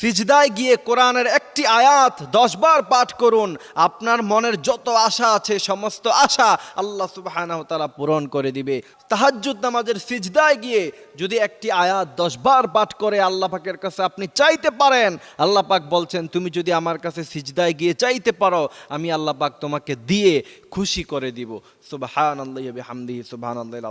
সিজদায় গিয়ে কোরআনের একটি আয়াত দশবার পাঠ করুন। আপনার মনের যত আশা আছে, সমস্ত আশা আল্লাহ সুবহানাহু তারা পূরণ করে দিবে। তাহাজ্জুদ নামাজের সিজদায় গিয়ে যদি একটি আয়াত দশবার পাঠ করে আল্লাহ পাকের কাছে আপনি চাইতে পারেন, আল্লাহ পাক বলছেন, তুমি যদি আমার কাছে সিজদায় গিয়ে চাইতে পারো, আমি আল্লাহ পাক তোমাকে দিয়ে খুশি করে দিব। আল্লাহ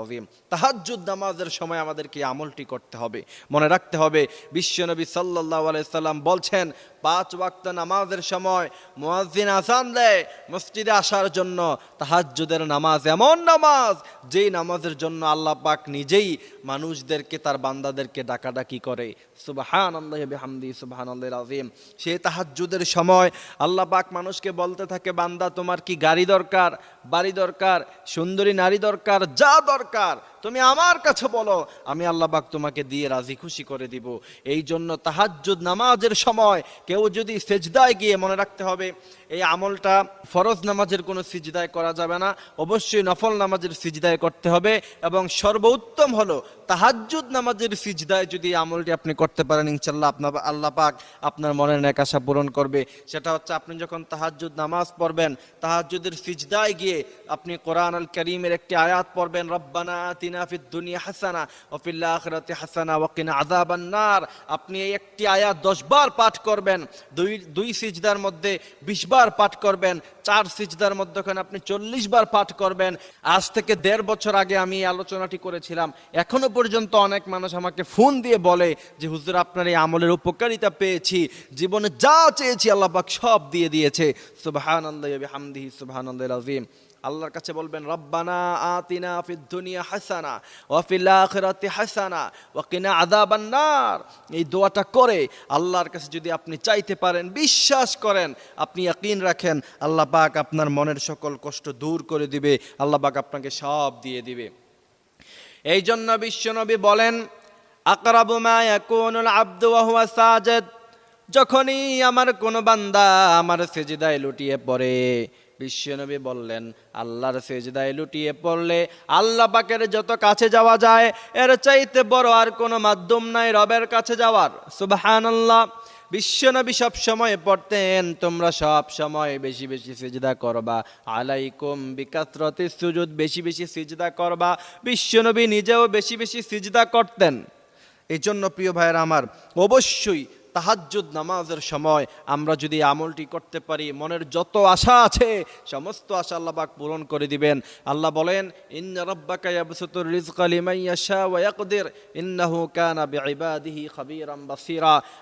আজিম তাহাজ্জুদ নামাজের সময় আমাদেরকে আমলটি করতে হবে। মনে রাখতে হবে, বিশ্বনবী সাল্লাল্লাহু আলাইহি সাল্লাম বলছেন, পাঁচ ওয়াক্ত নামাজের সময় মুয়াজ্জিন আসান দেয় মসজিদে আসার জন্য, তাহাজ্জুদের নামাজ এমন নামাজ, যেই নামাজের জন্য আল্লাহ পাক নিজেই মানুষদেরকে, তার বান্দাদেরকে ডাকাডাকি করে। সুবহান আল্লাহ হামদি সুবহান আল্লাহ আজিম সেই তাহাজ্জুদের সময় আল্লাহ পাক মানুষকে বলতে থাকে, বান্দা, তোমার কি গাড়ি দরকার? বাড়ি দরকার? সুন্দরী নারী দরকার? যা দরকার? তুমি আমার কাছে বলো, আমি আল্লাহ পাক তোমাকে দিয়ে রাজি খুশি করে দিব। এই জন্য তাহাজ্জুদ নামাজের সময় কেউ যদি সেজদায় গিয়ে মনে রাখতে হবে, এই আমলটা ফরজ নামাজের কোনো সিজদায় করা যাবে না, অবশ্যই নফল নামাজের সিজদায় করতে হবে এবং সর্বোত্তম হলো তাহাজ্জুদ নামাজের সিজদায় যদি আমলটি আপনি করতে পারেন ইনশাল্লাহ আপনার আল্লাহ পাক আপনার মনের ন্যাক আশা পূরণ করবে। সেটা হচ্ছে আপনি যখন তাহাজ্জুদ নামাজ পড়বেন, তাহাজ্জুদের সিজদায় গিয়ে আপনি কোরআন আল করিমের একটি আয়াত পড়বেন, রব্বানা আপনি একটি আয়াত 10 বার পাঠ করবেন, দুই দুই সিজদার মধ্যে 20 বার পাঠ করবেন, চার সিজদার মধ্যখানে আপনি 40 বার পাঠ করবেন। আজ থেকে দেড় বছর আগে আমি আলোচনাটি করেছিলাম। এখনও পর্যন্ত অনেক মানুষ আমাকে ফোন দিয়ে বলে যে, হুজুর, আপনার এই আমলের উপকারিতা পেয়েছি। জীবনে যা চেয়েছি আল্লাহবাক সব দিয়ে দিয়েছে। আযীম। আল্লাহর কাছে বলবেন, রব্বানা আতিনা ফিদ দুনিয়া হাসানা ওয়া ফিল আখিরাতি হাসানা, ওয়া কিনা আযাবান নার। এই দোয়াটা করে আল্লাহর কাছে যদি আপনি চাইতে পারেন, বিশ্বাস করেন, আপনি ইয়াকিন রাখেন, আল্লাহ পাক আপনার মনের সকল কষ্ট দূর করে দিবে, আল্লাহ পাক আপনাকে সব দিয়ে দিবে। এই জন্য বিশ্বনবী বলেন, আকরাবু মা ইয়াকুনুল আবদু ওয়া হুয়া সাজিদ, যখনই আমার কোনো বান্দা আমার সেজদায় লুটিয়ে পড়ে বিশ্বনবী বললেন, আল্লাহর সেজদায় লুটিয়ে পড়লে আল্লাহ পাকের যত কাছে যাওয়া যায়, এর চাইতে বড় আর কোনো মাধ্যম নাই রবের কাছে যাওয়ার। সুবহানাল্লাহ। বিশ্বনবী সব সময় পড়তেন, তোমরা সব সময় বেশি বেশি সিজদা করবা। আলাইকুম বিকাসরতি সুজুদ, বেশি বেশি সিজদা করবা। বিশ্বনবী নিজেও বেশি বেশি সিজদা করতেন। এই জন্য প্রিয় ভাইয়ের আমার, অবশ্যই তাহাজ্জুদ নামাজের সময় আমরা যদি আমলটি করতে পারি, মনের যত আশা আছে, সমস্ত আশা আল্লাহবাক পূরণ করে দিবেন। আল্লাহ বলেন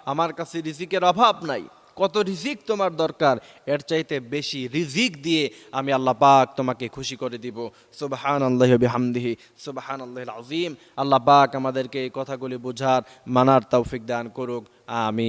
আমার কাছে রিজিকের অভাব নাই। কত রিজিক তোমার দরকার? এর চাইতে বেশি রিজিক দিয়ে আমি আল্লাহ পাক তোমাকে খুশি করে দিব। সুবহান আল্লাহ বিহামদিহি। সুবহান আল্লাহ আজিম আল্লাহ পাক আমাদেরকে এই কথাগুলি বোঝার মানার তৌফিক দান করুক। আমি